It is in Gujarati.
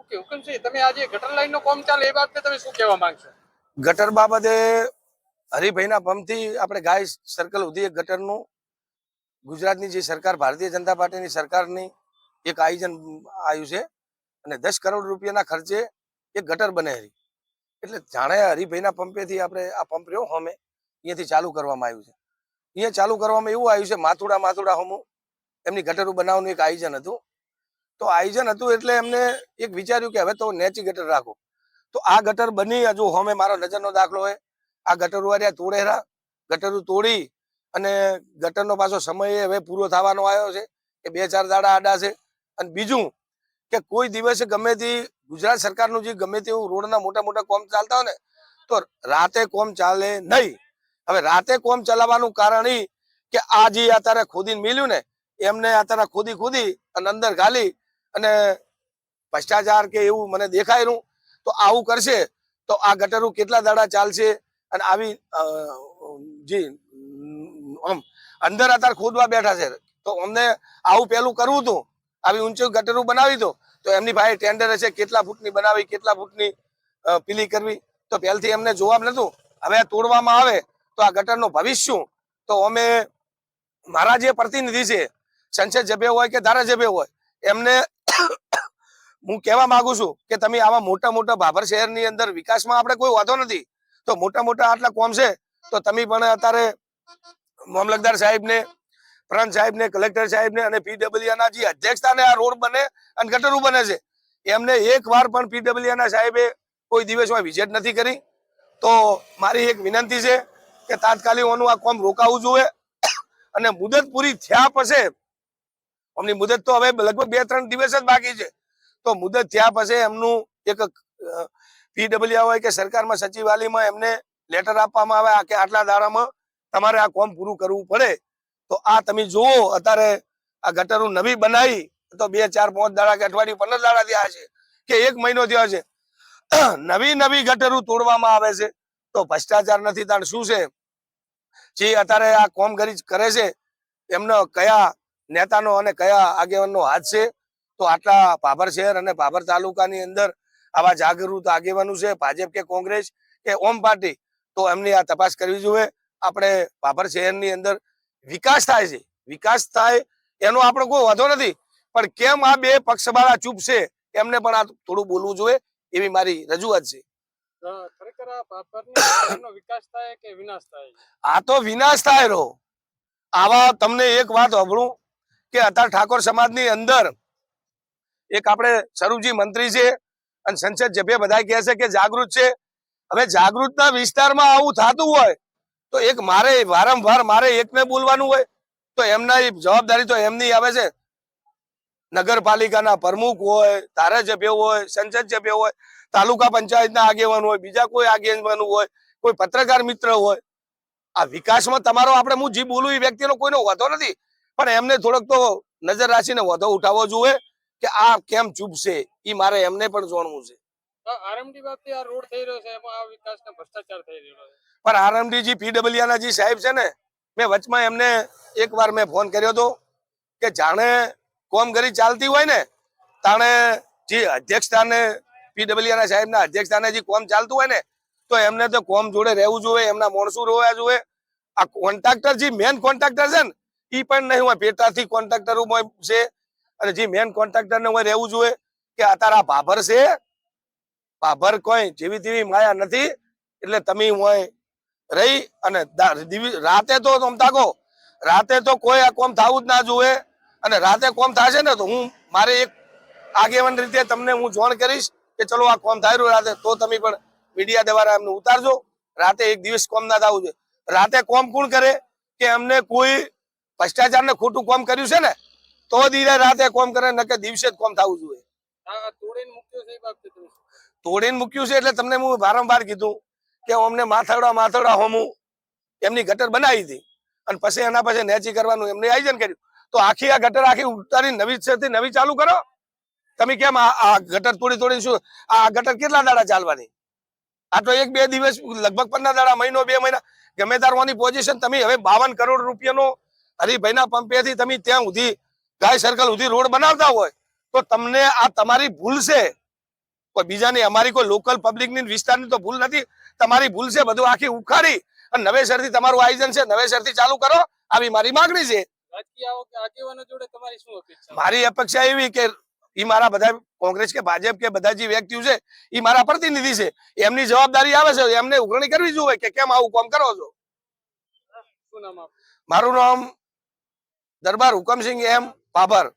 ઓકે હુકમસિંહ તમે આજે ગટર લાઈન નો કોમ ચાલે, એ બાબતે તમે શું કહેવા માંગશો? ગટર બાબતે હરિભાઈના પંપથી આપણે ગાય સર્કલ સુધી એક ગટરનું, ગુજરાતની જે સરકાર, ભારતીય જનતા પાર્ટીની સરકારની એક આયોજન આવ્યું છે અને દસ કરોડ રૂપિયાના ખર્ચે એક ગટર બને હરી. એટલે જાણે હરિભાઈના પંપેથી આપણે આ પંપ રહ્યો હમે, અહીંયાથી ચાલુ કરવામાં આવ્યું છે. અહીંયા ચાલુ કરવામાં એવું આવ્યું છે, માથુડા માથુડા હમું, એમની ગટરો બનાવવાનું એક આયોજન હતું. તો આયોજન હતું એટલે એમને એક વિચાર્યું કે હવે તો નેચી ગટર રાખો. તો આ ગટર બની, હજુ હોમે મારો નજરનો દાખલો હોય. આ ગટર વાળ્યા તોડેરા ગટરું તોડી અને ગટરનો પાછો સમય હવે પૂરો થવાનો આવ્યો છે. કે બે ચાર દાડા આડા છે. અને બીજું કે કોઈ દિવસે ગમે તે ગુજરાત સરકારનું જે ગમે તેવું રોડના મોટા મોટા કોમ ચાલતા હોય ને, તો રાતે કોમ ચાલે નહીં. હવે રાતે કોમ ચલાવવાનું કારણ એ કે આ જે અત્યારે ખોદીને મિલ્યું ને, એમને અત્યારે ખોદી ખોદી અને અંદર ઘાલી અને ભ્રષ્ટાચાર કે એવું મને દેખાયેલું, તો આવું કરશે તો આ ગટરો કેટલા દાડા ચાલશે અને આવી જે, આમ, અંદર અત્યારે ખોદવા બેઠા છે. તો અમને આવું પેલું કરવું હતું, આવી ઊંચું ગટરું બનાવી દો તો એમની ભાઈ ટેન્ડર હશે, કેટલા ફૂટની બનાવી, કેટલા ફૂટની પીલી કરવી, તો પહેલથી એમને જવાબ નતું હવે તોડવામાં આવે, તો આ ગટરનું ભવિષ્ય શું? તો અમે, મારા જે પ્રતિનિધિ છે સંસદ સભ્ય હોય કે ધારાસભ્ય હોય, એમને હું કહેવા માંગુ છું કે તમે આવા મોટા મોટા ભાભર શહેરની અંદર વિકાસમાં આપણે કોઈ વાંધો નથી. તો મોટા મોટા આટલા કોમ છે, તો તમે પણ અત્યારે મામલતદાર સાહેબને, પ્રાંત સાહેબને, કલેક્ટર સાહેબને અને પીડબ્લ્યુ ના જે અધ્યક્ષતાને આ રોડ બને અને ગટરું બને છે, એમને એક વાર પણ પીડબ્લ્યુ ના સાહેબે કોઈ દિવસમાં વિઝિટ નથી કરી. તો મારી એક વિનંતી છે કે તાત્કાલિક ઓનું આ કોમ રોકાવું જોઈએ અને મુદત પૂરી થયા પછી અમની મુદત તો હવે લગભગ બે ત્રણ દિવસ જ બાકી છે. તો મુદત થયા પછી એમનું એક પીડબ્લ્યુ હોય કે સરકારમાં સચિવાલયમાં એમને લેટર આપવામાં આવે કે આટલા દાડામાં તમારે આ કોમ પૂરું કરવું પડે. તો આ તમે જુઓ, અત્યારે આ ગટરો નવી બનાવી તો બે, ચાર, પાંચ દાડા કે અઠવાડિયું પંદર દાડા થયા છે કે એક મહિનો થયો છે. નવી નવી ગટરો તોડવામાં આવે છે. તો ભ્રષ્ટાચાર નથી તાણ શું છે? જે અત્યારે આ કોમગરી કરે છે, એમનો કયા નેતાનો અને કયા આગેવાનનો હાથ છે તો આટલા ભાભર શહેર અને ભાભર તાલુકાની અંદર આવા જાગૃત આગેવાનો છે ભાજપ કે કોંગ્રેસ કે ઓમ પાર્ટી તો એમની આ તપાસ કરવી જોઈએ. આપણે ભાભર શહેરની અંદર વિકાસ થાય છે વિકાસ થાય એનો આપણો કોઈ વાંધો નથી પણ કેમ આ બે પક્ષવાળા ચૂપ છે એમને પણ આ થોડું બોલવું જોઈએ એવી મારી રજૂઆત છે. અ, આ વિકાસ થાય વિનાશ થાય? આ તો વિનાશ થાય રહો આવા તમને એક વાત સાંભળું કે અત્યાર ઠાકોર સમાજની અંદર એક આપણે સ્વરૂપજી મંત્રી છે અને સંસદ સભ્ય બધા કહે છે કે જાગૃત છે. હવે જાગૃતના વિસ્તારમાં આવું થતું હોય તો એક મારે વારંવાર મારે એકને બોલવાનું હોય તો એમના જવાબદારી તો એમની આવે છે. નગરપાલિકાના પ્રમુખ હોય ધારાસભ્ય હોય, સંસદ સભ્ય હોય, તાલુકા પંચાયતના આગેવાન હોય, બીજા કોઈ આગેવાન હોય, કોઈ પત્રકાર મિત્ર હોય. આ વિકાસમાં તમારો આપણે હું જે બોલું એ વ્યક્તિનો કોઈનો વધો નથી. પણ એમને થોડોક તો નજર રાખીને વધો ઉઠાવવો જોઈએ કે આ કેમ ચૂપ છે એ મારે એમને પણ જાણવું છે. પણ આરએમડી જી પીડબ્લ્યુ ના જે સાહેબ છે ને મેં વચમાં એમને એક વાર મેં ફોન કર્યો હતો કે જાણે કોમગરી ચાલતી હોય ને તાણે જે અધ્યક્ષતાને પીડબ્લ્યુ ના સાહેબના અધ્યક્ષતાને જે કોમ ચાલતું હોય ને તો એમને તો કોમ જોડે રહેવું જોઈએ એમના માણસો રહેવા જોઈએ. આ કોન્ટ્રાક્ટર જે મેન કોન્ટ્રાક્ટર છે ને એ પણ નહીં હોય. પેટાથી કોન્ટ્રાક્ટર છે. અને જે મેન કોન્ટ્રાક્ટર ને રહેવું જોઈએ કે આ તારા ભાભર છે. ભાભર કોઈ જેવી તેવી માયા નથી. એટલે તમે હોય રહી અને રાતે તો તમ તાકો રાતે તો કોઈ આ કોમ થવું જ ના જોવે અને રાતે કોમ થશે ને તો હું મારે એક આગેવાન રીતે તમને હું જોણ કરીશ કે ચલો આ કોમ થાય રહ્યું રાતે. તો તમે પણ મીડિયા દ્વારા એમને ઉતારજો. રાતે એક દિવસ કોમ ના થવું જોઈએ. રાતે કોમ કોણ કરે? કે અમને કોઈ ભ્રષ્ટાચાર ને ખોટું કોમ કર્યું છે ને તો દીને રાતે કોમ કરે નકે દિવસે જ કોમ થવું જોઈએ. તોડીને મૂક્યો છે એટલે તમને હું વારંવાર કીધું કે અમને માથાડા માથાડા હોમું. એમની ગટર બનાવી હતી. અને પછી એના પછી નેચી કરવાનું એમને આયોજન કર્યું. તો આખી આ ગટર આખી ઉતારી નવી છે નવી ચાલુ કરો. તમે કેમ આ આ ગટર તોડી તોડી શું આ ગટર કેટલા દાડા ચાલવાની? આ તો એક બે દિવસ લગભગ પંદર દાડા મહિનો બે મહિના ગમે તારવાની પોઝિશન તમે હવે બાવન કરોડ રૂપિયાનો હરિભાઈના પંપેથી તમે ત્યાં સુધી ગાય સર્કલ સુધી રોડ બનાવતા હોય તો તમને આ તમારી ભૂલ છે. કોઈ બીજાની અમારી કોઈ લોકલ પબ્લિકની વિસ્તારની તો ભૂલ નથી. તમારી ભૂલ છે બધું આખી ઉખાડી અને નવેસરથી તમારું આયોજન છે નવેસરથી ચાલુ કરો. આવી મારી માંગણી છે. મારી અપેક્ષા એવી કે ઈ મારા બધા કોંગ્રેસ કે ભાજપ કે બધા જે વ્યક્તિઓ છે એ મારા પ્રતિનિધિ છે. એમની જવાબદારી આવે છે એમને ઉઘરણી કરવી જોઈએ કે કેમ આવું કામ કરો છો? નામ મારું નામ દરબાર હુકમસિંહ એમ બાબર.